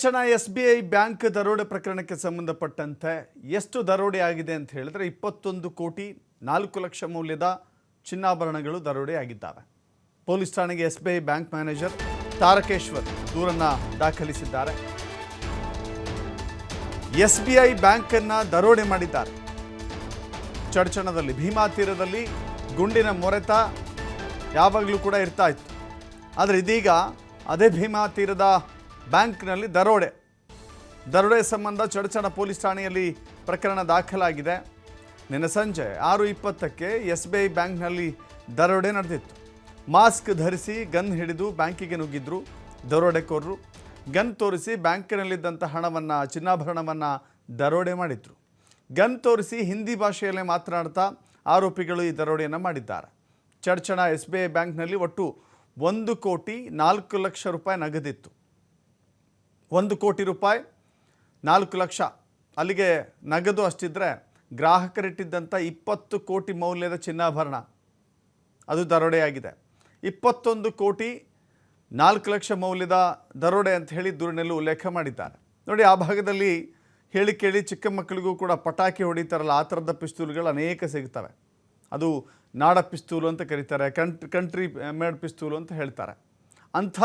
ಚರ್ಚಣ S B I bank ದರೋಡೆ ಪ್ರಕರಣಕ್ಕೆ ಸಂಬಂಧಪಟ್ಟಂತೆ ಎಷ್ಟು ದರೋಡೆ ಆಗಿದೆ ಅಂತ ಹೇಳಿದ್ರೆ ಇಪ್ಪತ್ತೊಂದು ಕೋಟಿ ನಾಲ್ಕು ಲಕ್ಷ ಮೌಲ್ಯದ ಚಿನ್ನಾಭರಣಗಳು ದರೋಡೆ ಆಗಿದ್ದಾವೆ. ಪೊಲೀಸ್ ಠಾಣೆಗೆ S B I bank manager Tarakeshwar ದೂರನ್ನು ದಾಖಲಿಸಿದ್ದಾರೆ. ಎಸ್ ಬಿ ಐ ಬ್ಯಾಂಕನ್ನು ದರೋಡೆ ಮಾಡಿದ್ದಾರೆ. ಚಡ್ಚಣದಲ್ಲಿ, ಭೀಮಾ ತೀರದಲ್ಲಿ ಗುಂಡಿನ ಮೊರೆತ ಯಾವಾಗಲೂ ಕೂಡ ಇರ್ತಾ ಇತ್ತು. ಆದರೆ ಇದೀಗ ಅದೇ ಭೀಮಾ ತೀರದ ಬ್ಯಾಂಕ್ನಲ್ಲಿ ದರೋಡೆ. ದರೋಡೆ ಸಂಬಂಧ ಚಡಚಣ ಪೊಲೀಸ್ ಠಾಣೆಯಲ್ಲಿ ಪ್ರಕರಣ ದಾಖಲಾಗಿದೆ. ನಿನ್ನೆ ಸಂಜೆ ಆರು ಇಪ್ಪತ್ತಕ್ಕೆ ಎಸ್ ಬಿ ಐ ಬ್ಯಾಂಕ್ನಲ್ಲಿ ದರೋಡೆ ನಡೆದಿತ್ತು. ಮಾಸ್ಕ್ ಧರಿಸಿ ಗನ್ ಹಿಡಿದು ಬ್ಯಾಂಕಿಗೆ ನುಗ್ಗಿದ್ರು ದರೋಡೆಕೋರರು. ಗನ್ ತೋರಿಸಿ ಬ್ಯಾಂಕಿನಲ್ಲಿದ್ದಂಥ ಹಣವನ್ನು, ಚಿನ್ನಾಭರಣವನ್ನು ದರೋಡೆ ಮಾಡಿದ್ರು. ಗನ್ ತೋರಿಸಿ ಹಿಂದಿ ಭಾಷೆಯಲ್ಲೇ ಮಾತನಾಡ್ತಾ ಆರೋಪಿಗಳು ಈ ದರೋಡೆಯನ್ನು ಮಾಡಿದ್ದಾರೆ. ಚಡ್ಚಣ ಎಸ್ ಬಿ ಐ ಬ್ಯಾಂಕ್ನಲ್ಲಿ ಒಟ್ಟು ಒಂದು ಕೋಟಿ ನಾಲ್ಕು ಲಕ್ಷ ರೂಪಾಯಿ ನಗದಿತ್ತು. ಒಂದು ಕೋಟಿ ರೂಪಾಯಿ, ನಾಲ್ಕು ಲಕ್ಷ. ಅಲ್ಲಿಗೆ ನಗದು ಅಷ್ಟಿದ್ದರೆ ಗ್ರಾಹಕರಿಟ್ಟಿದ್ದಂಥ ಇಪ್ಪತ್ತು ಕೋಟಿ ಮೌಲ್ಯದ ಚಿನ್ನಾಭರಣ. ಅದು ದರೋಡೆಯಾಗಿದೆ ಇಪ್ಪತ್ತೊಂದು ಕೋಟಿ, ನಾಲ್ಕು ಲಕ್ಷ ಮೌಲ್ಯದ ದರೋಡೆ ಅಂತ ಹೇಳಿ ದೂರಿನಲ್ಲಿ ಉಲ್ಲೇಖ ಮಾಡಿದ್ದಾರೆ. ನೋಡಿ, ಆ ಭಾಗದಲ್ಲಿ ಹೇಳಿ ಕೇಳಿ ಚಿಕ್ಕ ಮಕ್ಕಳಿಗೂ ಕೂಡ ಪಟಾಕಿ ಹೊಡಿತಾರಲ್ಲ, ಆ ಥರದ ಪಿಸ್ತೂಲ್ಗಳು ಅನೇಕ ಸಿಗ್ತವೆ. ಅದು ನಾಡ ಪಿಸ್ತೂಲು ಅಂತ ಕರೀತಾರೆ, ಕಂಟ್, ಕಂಟ್ರಿ ಮೇಡ್ ಪಿಸ್ತೂಲು ಅಂತ ಹೇಳ್ತಾರೆ. ಅಂಥ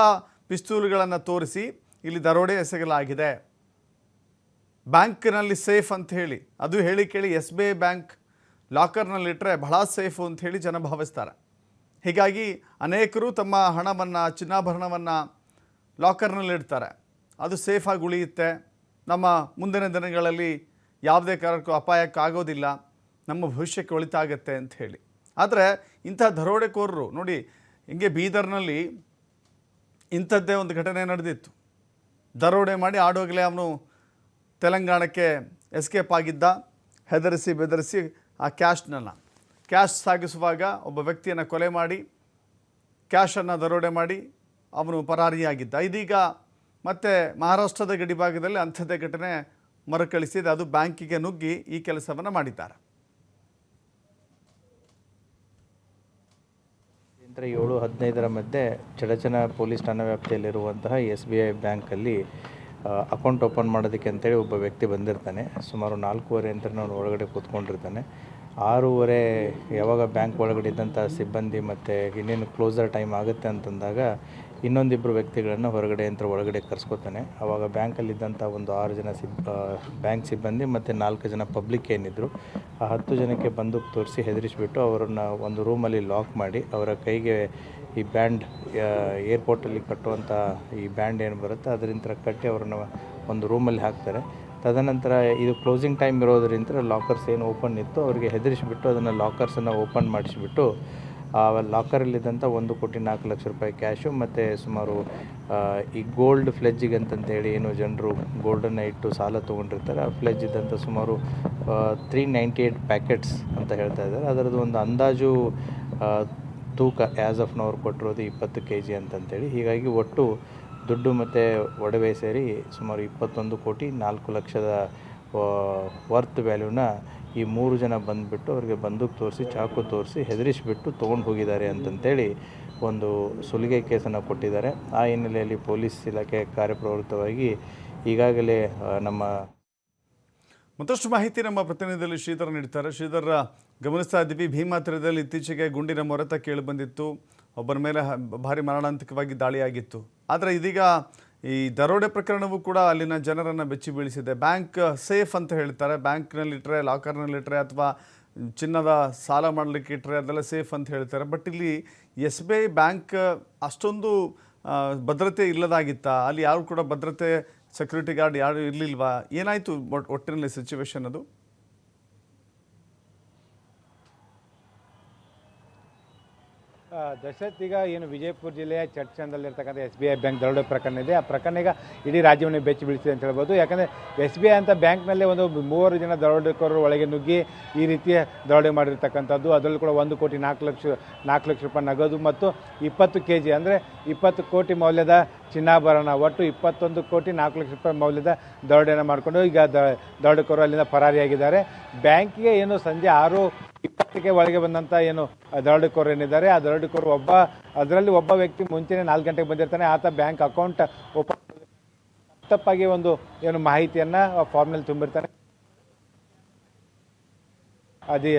ಪಿಸ್ತೂಲ್ಗಳನ್ನು ತೋರಿಸಿ ಇಲ್ಲಿ ದರೋಡೆ ಎಸಗಲಾಗಿದೆ. ಬ್ಯಾಂಕ್ನಲ್ಲಿ ಸೇಫ್ ಅಂತ ಹೇಳಿ, ಅದು ಹೇಳಿ ಕೇಳಿ ಎಸ್ ಬಿ ಐ ಬ್ಯಾಂಕ್ ಲಾಕರ್ನಲ್ಲಿಟ್ಟರೆ ಬಹಳ ಸೇಫು ಅಂತ ಹೇಳಿ ಜನ ಭಾವಿಸ್ತಾರೆ. ಹೀಗಾಗಿ ಅನೇಕರು ತಮ್ಮ ಹಣವನ್ನು, ಚಿನ್ನಾಭರಣವನ್ನು ಲಾಕರ್ನಲ್ಲಿಡ್ತಾರೆ ಅದು ಸೇಫಾಗಿ ಉಳಿಯುತ್ತೆ. ನಮ್ಮ ಮುಂದಿನ ದಿನಗಳಲ್ಲಿ ಯಾವುದೇ ಕಾರಣಕ್ಕೂ ಅಪಾಯಕ್ಕಾಗೋದಿಲ್ಲ. ನಮ್ಮ ಭವಿಷ್ಯಕ್ಕೆ ಒಳಿತಾಗತ್ತೆ ಅಂತ ಹೇಳಿ. ಆದರೆ ಇಂಥ ದರೋಡೆಕೋರರು ನೋಡಿ, ಹಿಂಗೆ ಬೀದರ್ನಲ್ಲಿ ಇಂಥದ್ದೇ ಒಂದು ಘಟನೆ ನಡೆದಿತ್ತು. ದರೋಡೆ ಮಾಡಿ ಆಡೋಗಲೇ ಅವನು ತೆಲಂಗಾಣಕ್ಕೆ ಎಸ್ಕೇಪ್ ಆಗಿದ್ದ. ಹೆದರಿಸಿ ಬೆದರಿಸಿ ಆ ಕ್ಯಾಶ್ನನ್ನು ಕ್ಯಾಶ್ ಸಾಗಿಸುವಾಗ ಒಬ್ಬ ವ್ಯಕ್ತಿಯನ್ನು ಕೊಲೆ ಮಾಡಿ ಕ್ಯಾಶನ್ನು ದರೋಡೆ ಮಾಡಿ ಅವನು ಪರಾರಿಯಾಗಿದ್ದ. ಇದೀಗ ಮತ್ತೆ ಮಹಾರಾಷ್ಟ್ರದ ಗಡಿಭಾಗದಲ್ಲಿ ಅಂಥದ್ದೇ ಘಟನೆ ಮರುಕಳಿಸಿದೆ. ಅದು ಬ್ಯಾಂಕಿಗೆ ನುಗ್ಗಿ ಈ ಕೆಲಸವನ್ನು ಮಾಡಿದ್ದಾರೆ. ಯಂತ್ರ ಏಳು ಹದಿನೈದರ ಮಧ್ಯೆ ಚಡಚನ ಪೊಲೀಸ್ ಠಾಣಾ ವ್ಯಾಪ್ತಿಯಲ್ಲಿರುವಂತಹ ಎಸ್ ಬಿ ಐ ಬ್ಯಾಂಕಲ್ಲಿ ಅಕೌಂಟ್ ಓಪನ್ ಮಾಡೋದಕ್ಕೆ ಅಂತೇಳಿ ಒಬ್ಬ ವ್ಯಕ್ತಿ ಬಂದಿರ್ತಾನೆ. ಸುಮಾರು ನಾಲ್ಕೂವರೆ ಅಂತ ನಾನು ಒಳಗಡೆ ಕೂತ್ಕೊಂಡಿರ್ತಾನೆ. ಆರೂವರೆ ಯಾವಾಗ ಬ್ಯಾಂಕ್ ಒಳಗಡೆ ಇದ್ದಂಥ ಸಿಬ್ಬಂದಿ ಮತ್ತು ಇನ್ನೇನು ಕ್ಲೋಸರ್ ಟೈಮ್ ಆಗುತ್ತೆ ಅಂತಂದಾಗ ಇನ್ನೊಂದಿಬ್ಬರು ವ್ಯಕ್ತಿಗಳನ್ನು ಹೊರಗಡೆ ಅಂತ ಒಳಗಡೆ ಕರ್ಸ್ಕೊತಾನೆ. ಆವಾಗ ಬ್ಯಾಂಕಲ್ಲಿದ್ದಂಥ ಒಂದು ಆರು ಜನ ಸಿಬ್ ಬ್ಯಾಂಕ್ ಸಿಬ್ಬಂದಿ ಮತ್ತು ನಾಲ್ಕು ಜನ ಪಬ್ಲಿಕ್ ಏನಿದ್ದರು ಆ ಹತ್ತು ಜನಕ್ಕೆ ಬಂದೂಕು ತೋರಿಸಿ ಹೆದರಿಸಿಬಿಟ್ಟು ಅವರನ್ನು ಒಂದು ರೂಮಲ್ಲಿ ಲಾಕ್ ಮಾಡಿ, ಅವರ ಕೈಗೆ ಈ ಬ್ಯಾಂಡ್ ಏರ್ಪೋರ್ಟಲ್ಲಿ ಕಟ್ಟುವಂಥ ಈ ಬ್ಯಾಂಡ್ ಏನು ಬರುತ್ತೆ, ಅದರಿಂದ ಕಟ್ಟಿ ಅವರನ್ನು ಒಂದು ರೂಮಲ್ಲಿ ಹಾಕ್ತಾರೆ. ತದನಂತರ ಇದು ಕ್ಲೋಸಿಂಗ್ ಟೈಮ್ ಇರೋದರಿಂದ ಲಾಕರ್ಸ್ ಏನು ಓಪನ್ ಇತ್ತು ಅವರಿಗೆ ಹೆದರಿಸಿಬಿಟ್ಟು ಅದನ್ನು ಲಾಕರ್ಸನ್ನು ಓಪನ್ ಮಾಡಿಸಿಬಿಟ್ಟು ಆ ಲಾಕರಲ್ಲಿದ್ದಂಥ ಒಂದು ಕೋಟಿ ನಾಲ್ಕು ಲಕ್ಷ ರೂಪಾಯಿ ಕ್ಯಾಶು ಮತ್ತು ಸುಮಾರು ಈ ಗೋಲ್ಡ್ ಫ್ಲೆಜ್ಜಿಗೆ ಅಂತಂತೇಳಿ ಏನು ಜನರು ಗೋಲ್ಡನ್ನು ಇಟ್ಟು ಸಾಲ ತೊಗೊಂಡಿರ್ತಾರೆ. ಆ ಫ್ಲೆಜ್ ಇದ್ದಂಥ ಸುಮಾರು ತ್ರೀ ನೈಂಟಿ ಏಯ್ಟ್ ಪ್ಯಾಕೆಟ್ಸ್ ಅಂತ ಹೇಳ್ತಾ ಇದ್ದಾರೆ. ಅದರದ್ದು ಒಂದು ಅಂದಾಜು ತೂಕ ಆ್ಯಸ್ ಆಫ್ ನವ್ರು ಕೊಟ್ಟಿರೋದು ಇಪ್ಪತ್ತು ಕೆ ಜಿ ಅಂತಂತೇಳಿ. ಹೀಗಾಗಿ ಒಟ್ಟು ದುಡ್ಡು ಮತ್ತು ಒಡವೆ ಸೇರಿ ಸುಮಾರು ಇಪ್ಪತ್ತೊಂದು ಕೋಟಿ ನಾಲ್ಕು ಲಕ್ಷದ ವರ್ತ್ ವ್ಯಾಲ್ಯೂನ ಈ ಮೂರು ಜನ ಬಂದುಬಿಟ್ಟು ಅವರಿಗೆ ಬಂದೂಕು ತೋರಿಸಿ, ಚಾಕು ತೋರಿಸಿ ಹೆದರಿಸಿಬಿಟ್ಟು ತೊಗೊಂಡು ಹೋಗಿದ್ದಾರೆ ಅಂತಂತೇಳಿ ಒಂದು ಸುಲಿಗೆ ಕೇಸನ್ನು ಕೊಟ್ಟಿದ್ದಾರೆ. ಆ ಹಿನ್ನೆಲೆಯಲ್ಲಿ ಪೊಲೀಸ್ ಇಲಾಖೆ ಕಾರ್ಯಪ್ರವೃತ್ತವಾಗಿ ಈಗಾಗಲೇ ನಮ್ಮ ಮತ್ತಷ್ಟು ಮಾಹಿತಿ ನಮ್ಮ ಪ್ರತಿನಿಧಿಯಲ್ಲಿ ಶ್ರೀಧರ್ ನೀಡ್ತಾರೆ. ಶ್ರೀಧರ್ ಗಮನಿಸ್ತಾ ಇದ್ದೀವಿ. ಭೀಮಾ ತೀರದಲ್ಲಿ ಇತ್ತೀಚೆಗೆ ಗುಂಡಿನ ಮೊರೆತ ಕೇಳಿ ಬಂದಿತ್ತು. ಒಬ್ಬರ ಮೇಲೆ ಭಾರಿ ಮರಣಾಂತಿಕವಾಗಿ ದಾಳಿಯಾಗಿತ್ತು. ಆದರೆ ಇದೀಗ ಈ ದರೋಡೆ ಪ್ರಕರಣವೂ ಕೂಡ ಅಲ್ಲಿನ ಜನರನ್ನು ಬೆಚ್ಚಿ ಬೀಳಿಸಿದೆ. ಬ್ಯಾಂಕ್ ಸೇಫ್ ಅಂತ ಹೇಳ್ತಾರೆ. ಬ್ಯಾಂಕ್ನಲ್ಲಿಟ್ಟರೆ ಲಾಕರ್ನಲ್ಲಿಟ್ಟರೆ ಅಥವಾ ಚಿನ್ನದ ಸಾಲ ಮಾಡಲಿಕ್ಕೆ ಇಟ್ಟರೆ ಅದೆಲ್ಲ ಸೇಫ್ ಅಂತ ಹೇಳ್ತಾರೆ. ಬಟ್ ಇಲ್ಲಿ ಎಸ್ ಬಿ ಐ ಬ್ಯಾಂಕ್ ಅಷ್ಟೊಂದು ಭದ್ರತೆ ಇಲ್ಲದಾಗಿತ್ತಾ? ಅಲ್ಲಿ ಯಾರು ಕೂಡ ಭದ್ರತೆ ಸೆಕ್ಯೂರಿಟಿ ಗಾರ್ಡ್ ಯಾರು ಇರಲಿಲ್ವಾ? ಏನಾಯಿತು ಒಟ್ಟಿನಲ್ಲಿ ಸಿಚುವೇಶನ್ ಅದು? ದಶರಥ್ ಏನು ವಿಜಯಪುರ ಜಿಲ್ಲೆಯ ಚರ್ಚಂದಲ್ಲಿರ್ತಕ್ಕಂಥ ಎಸ್ ಬಿ ಐ ಬ್ಯಾಂಕ್ ದರೋಡೆ ಪ್ರಕರಣ ಇದೆ. ಆ ಪ್ರಕರಣ ಈಗ ಇಡೀ ರಾಜ್ಯವನ್ನು ಬೆಚ್ಚಿ ಬೀಳಿಸಿದೆ ಅಂತ ಹೇಳ್ಬೋದು. ಯಾಕಂದರೆ ಎಸ್ ಬಿ ಐ ಅಂತ ಬ್ಯಾಂಕ್ನಲ್ಲೇ ಒಂದು ಮೂವರು ಜನ ದರೋಡೆಕೋರರು ಒಳಗೆ ನುಗ್ಗಿ ಈ ರೀತಿಯ ದರೋಡೆ ಮಾಡಿರ್ತಕ್ಕಂಥದ್ದು. ಅದರಲ್ಲೂ ಕೂಡ ಒಂದು ಕೋಟಿ ನಾಲ್ಕು ಲಕ್ಷ ನಾಲ್ಕು ಲಕ್ಷ ರೂಪಾಯಿ ನಗದು ಮತ್ತು ಇಪ್ಪತ್ತು ಕೆ ಜಿ ಅಂದರೆ ಇಪ್ಪತ್ತು ಕೋಟಿ ಮೌಲ್ಯದ ಚಿನ್ನಾಭರಣ ಒಟ್ಟು ಇಪ್ಪತ್ತೊಂದು ಕೋಟಿ ನಾಲ್ಕು ಲಕ್ಷ ರೂಪಾಯಿ ಮೌಲ್ಯದ ದರೋಡೆಯನ್ನು ಮಾಡಿಕೊಂಡು ಈಗ ದರೋಡೆಕೋರರು ಅಲ್ಲಿಂದ ಪರಾರಿಯಾಗಿದ್ದಾರೆ. ಬ್ಯಾಂಕಿಗೆ ಏನು ಸಂಜೆ ಆರು ಇಪ್ಪತ್ತಕ್ಕೆ ಒಳಗೆ ಬಂದಂಥ ಏನು ದರೋಡೆಕೋರರು ಏನಿದ್ದಾರೆ, ಆ ದರೋಡೆಕೋರು ಒಬ್ಬ, ಅದರಲ್ಲಿ ಒಬ್ಬ ವ್ಯಕ್ತಿ ಮುಂಚೆನೇ ನಾಲ್ಕು ಗಂಟೆಗೆ ಬಂದಿರ್ತಾನೆ. ಆತ ಬ್ಯಾಂಕ್ ಅಕೌಂಟ್ ಓಪನ್ ತಪ್ಪಾಗಿ ಒಂದು ಏನು ಮಾಹಿತಿಯನ್ನು ಫಾರ್ಮ್ನಲ್ಲಿ ತುಂಬಿರ್ತಾನೆ. ಅದೇ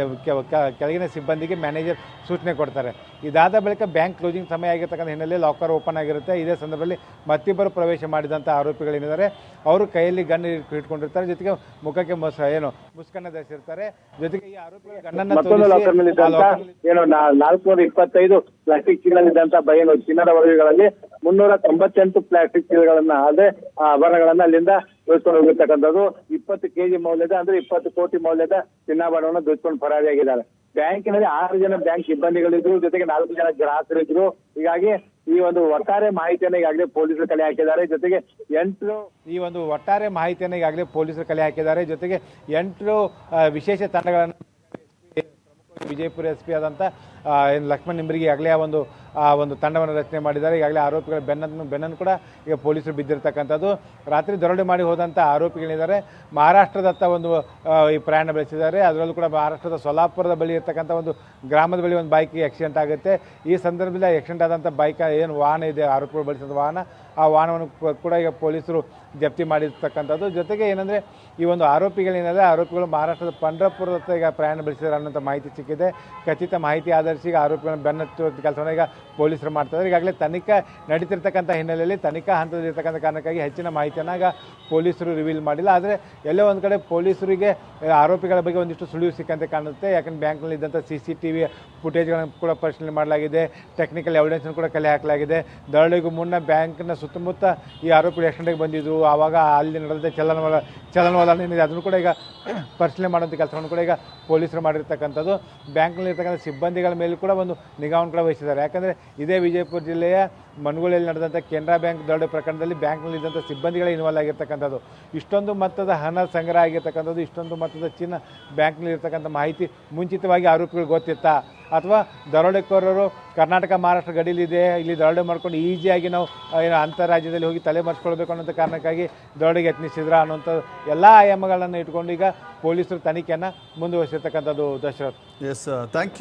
ಕೆಳಗಿನ ಸಿಬ್ಬಂದಿಗೆ ಮ್ಯಾನೇಜರ್ ಸೂಚನೆ ಕೊಡ್ತಾರೆ. ಇದಾದ ಬಳಿಕ ಬ್ಯಾಂಕ್ ಕ್ಲೋಸಿಂಗ್ ಸಮಯ ಆಗಿರ್ತಕ್ಕಂಥ ಹಿನ್ನೆಲೆ ಲಾಕರ್ ಓಪನ್ ಆಗಿರುತ್ತೆ. ಇದೇ ಸಂದರ್ಭದಲ್ಲಿ ಮತ್ತಿಬ್ಬರು ಪ್ರವೇಶ ಮಾಡಿದಂಥ ಆರೋಪಿಗಳೇನಿದ್ದಾರೆ ಅವರು ಕೈಯಲ್ಲಿ ಗನ್ ಇಟ್ಕೊಂಡಿರ್ತಾರೆ ಜೊತೆಗೆ ಮುಖಕ್ಕೆ ಮೊಸ ಏನು ಮುಸ್ಕನ್ನ ಧರಿಸಿರ್ತಾರೆ. ಜೊತೆಗೆ ಈ ಆರೋಪಿಗಳು ಗನ್ನನ್ನು ನಾಲ್ಕುನೂರ ಇಪ್ಪತ್ತೈದು ಪ್ಲಾಸ್ಟಿಕ್ ಚೀಲಲ್ಲಿದ್ದಂತ ಬಯಲು ಚಿನ್ನದ ಒಡವೆಗಳಲ್ಲಿ ಮುನ್ನೂರ ತೊಂಬತ್ತೆಂಟು ಪ್ಲಾಸ್ಟಿಕ್ ಚೀಲಗಳನ್ನ ಅದೇ ಆಭರಣಗಳನ್ನ ಅಲ್ಲಿಂದ ದೋಚ್ಕೊಂಡು ಹೋಗಿರ್ತಕ್ಕಂಥದ್ದು. ಇಪ್ಪತ್ತು ಕೆಜಿ ಮೌಲ್ಯದ ಅಂದ್ರೆ ಇಪ್ಪತ್ತು ಕೋಟಿ ಮೌಲ್ಯದ ಚಿನ್ನಾಭರಣವನ್ನು ದೋಚ್ಕೊಂಡು ಪರಾರಿಯಾಗಿದ್ದಾರೆ ಬ್ಯಾಂಕಿನಲ್ಲಿ ಆರು ಜನ ಬ್ಯಾಂಕ್ ಸಿಬ್ಬಂದಿಗಳಿದ್ರು ಜೊತೆಗೆ ನಾಲ್ಕು ಜನ ಗ್ರಾಹಕರಿದ್ರು. ಹೀಗಾಗಿ ಈ ಒಂದು ಒಟ್ಟಾರೆ ಮಾಹಿತಿಯನ್ನು ಈಗಾಗಲೇ ಪೊಲೀಸರು ಕಲೆ ಹಾಕಿದ್ದಾರೆ. ಜೊತೆಗೆ ಎಂಟು ಈ ಒಂದು ಒಟ್ಟಾರೆ ಮಾಹಿತಿಯನ್ನು ಈಗಾಗಲೇ ಪೊಲೀಸರು ಕಲೆ ಹಾಕಿದ್ದಾರೆ. ಜೊತೆಗೆ ಎಂಟು ವಿಶೇಷ ತಂಡಗಳನ್ನು ವಿಜಯಪುರ ಎಸ್ ಪಿ ಆದಂಥ ಆ, ಏನು ಲಕ್ಷ್ಮಣ್ ನಿಂಬರಿಗೆ ಈಗಾಗಲೇ ಆ ಒಂದು ಆ ಒಂದು ತಂಡವನ್ನು ರಚನೆ ಮಾಡಿದ್ದಾರೆ. ಈಗಾಗಲೇ ಆರೋಪಿಗಳ ಬೆನ್ನನ್ನು ಬೆನ್ನನ್ನು ಕೂಡ ಈಗ ಪೊಲೀಸರು ಬಿದ್ದಿರ್ತಕ್ಕಂಥದ್ದು. ರಾತ್ರಿ ದರೋಡೆ ಮಾಡಿ ಹೋದಂಥ ಆರೋಪಿಗಳಿದ್ದಾರೆ. ಮಹಾರಾಷ್ಟ್ರದತ್ತ ಒಂದು ಈ ಪ್ರಯಾಣ ಬೆಳೆಸಿದ್ದಾರೆ. ಅದರಲ್ಲೂ ಕೂಡ ಮಹಾರಾಷ್ಟ್ರದ ಸೊಲಾಪುರದ ಬಳಿ ಇರತಕ್ಕಂಥ ಒಂದು ಗ್ರಾಮದ ಬಳಿ ಒಂದು ಬೈಕ್ಗೆ ಆಕ್ಸಿಡೆಂಟ್ ಆಗುತ್ತೆ. ಈ ಸಂದರ್ಭದಲ್ಲಿ ಆಕ್ಸಿಡೆಂಟ್ ಆದಂಥ ಬೈಕ್ ಏನು ವಾಹನ ಇದೆ, ಆರೋಪಿಗಳು ಬಳಸಿದ ವಾಹನ, ಆ ವಾಹನವನ್ನು ಕೂಡ ಈಗ ಪೊಲೀಸರು ಜಪ್ತಿ ಮಾಡಿರ್ತಕ್ಕಂಥದ್ದು. ಜೊತೆಗೆ ಏನಂದರೆ, ಈ ಒಂದು ಆರೋಪಿಗಳೇನಿದೆ, ಆರೋಪಿಗಳು ಮಹಾರಾಷ್ಟ್ರದ ಪಂಡ್ರಪುರದತ್ತ ಈಗ ಪ್ರಯಾಣ ಬೆಳೆಸಿದ್ದಾರೆ ಅನ್ನೋಂಥ ಮಾಹಿತಿ ಸಿಕ್ಕಿದೆ. ಖಚಿತ ಮಾಹಿತಿ ಆಧರಿಸಿ ಈಗ ಆರೋಪಿಗಳನ್ನು ಬೆನ್ನತ್ತುವ ಕೆಲಸವನ್ನು ಈಗ ಪೊಲೀಸರು ಮಾಡ್ತಾರೆ ಈಗಾಗಲೇ ತನಿಖೆ ನಡೀತಿರ್ತಕ್ಕಂಥ ಹಿನ್ನೆಲೆಯಲ್ಲಿ ತನಿಖಾ ಹಂತದಲ್ಲಿರ್ತಕ್ಕಂಥ ಕಾರಣಕ್ಕಾಗಿ ಹೆಚ್ಚಿನ ಮಾಹಿತಿಯನ್ನು ಈಗ ಪೊಲೀಸರು ರಿವೀಲ್ ಮಾಡಿಲ್ಲ. ಆದರೆ ಎಲ್ಲೋ ಒಂದು ಕಡೆ ಪೊಲೀಸರಿಗೆ ಆರೋಪಿಗಳ ಬಗ್ಗೆ ಒಂದಿಷ್ಟು ಸುಳಿವು ಸಿಕ್ಕಂತೆ ಕಾಣುತ್ತೆ. ಯಾಕಂದ್ರೆ ಬ್ಯಾಂಕ್ನಲ್ಲಿ ಇದ್ದಂಥ ಸಿ ಸಿ ಟಿ ವಿ ಫುಟೇಜ್ಗಳನ್ನು ಕೂಡ ಪರಿಶೀಲನೆ ಮಾಡಲಾಗಿದೆ. ಟೆಕ್ನಿಕಲ್ ಎವಿಡೆನ್ಸನ್ನು ಕೂಡ ಕಲೆ ಹಾಕಲಾಗಿದೆ. ದರಳಿಗೂ ಮುನ್ನ ಬ್ಯಾಂಕ್ನ ಸುತ್ತಮುತ್ತ ಈ ಆರೋಪಿಗಳು ಎಷ್ಟು ಗಂಟೆಗೆ ಬಂದಿದ್ದರು ಆವಾಗ ಅಲ್ಲಿ ನಡೆದ ಚಲನವಲ, ಚಲನವಲನ ಏನಿದೆ ಅದನ್ನು ಕೂಡ ಈಗ ಪರಿಶೀಲನೆ ಮಾಡುವಂಥ ಕೆಲಸವನ್ನು ಕೂಡ ಈಗ ಪೊಲೀಸರು ಮಾಡಿರ್ತಕ್ಕಂಥದ್ದು. ಬ್ಯಾಂಕ್ನಲ್ಲಿ ಇರ್ತಕ್ಕಂಥ ಸಿಬ್ಬಂದಿಗಳ ಮೇಲೂ ಕೂಡ ಒಂದು ನಿಗಾವನ್ನು ಕೂಡ ವಹಿಸಿದ್ದಾರೆ. ಯಾಕಂದರೆ ಇದೇ ವಿಜಯಪುರ ಜಿಲ್ಲೆಯ ಮನಗೋಳಿಯಲ್ಲಿ ನಡೆದಂಥ ಕೆನರಾ ಬ್ಯಾಂಕ್ ದೊಡ್ಡ ಪ್ರಕರಣದಲ್ಲಿ ಬ್ಯಾಂಕ್ನಲ್ಲಿ ಇದ್ದಂಥ ಸಿಬ್ಬಂದಿಗಳೇ ಇನ್ವಾಲ್ವ್ ಆಗಿರ್ತಕ್ಕಂಥದ್ದು. ಇಷ್ಟೊಂದು ಮೊತ್ತದ ಹಣ ಸಂಗ್ರಹ ಆಗಿರ್ತಕ್ಕಂಥದ್ದು, ಇಷ್ಟೊಂದು ಮೊತ್ತದ ಚಿನ್ನ ಬ್ಯಾಂಕ್ನಲ್ಲಿ ಇರ್ತಕ್ಕಂಥ ಮಾಹಿತಿ ಮುಂಚಿತವಾಗಿ ಆರೋಪಿಗಳು ಗೊತ್ತಿತ್ತಾ? ಅಥವಾ ದರೋಡೆಕೋರರು ಕರ್ನಾಟಕ, ಮಹಾರಾಷ್ಟ್ರ ಗಡಿಲಿದೆ ಇಲ್ಲಿ ದರೋಡೆ ಮಾಡ್ಕೊಂಡು ಈಸಿಯಾಗಿ ನಾವು ಏನು ಅಂತಾರಾಜ್ಯದಲ್ಲಿ ಹೋಗಿ ತಲೆ ಮರೆಸ್ಕೊಳ್ಬೇಕು ಅನ್ನೋಂಥ ಕಾರಣಕ್ಕಾಗಿ ದರೋಡೆಗೆ ಯತ್ನಿಸಿದ್ರ ಅನ್ನೋಂಥ ಎಲ್ಲ ಆಯಾಮಗಳನ್ನು ಇಟ್ಕೊಂಡು ಈಗ ಪೊಲೀಸರು ತನಿಖೆಯನ್ನು ಮುಂದುವರಿಸಿರ್ತಕ್ಕಂಥದ್ದು ದಶರಥ್. Yes thank you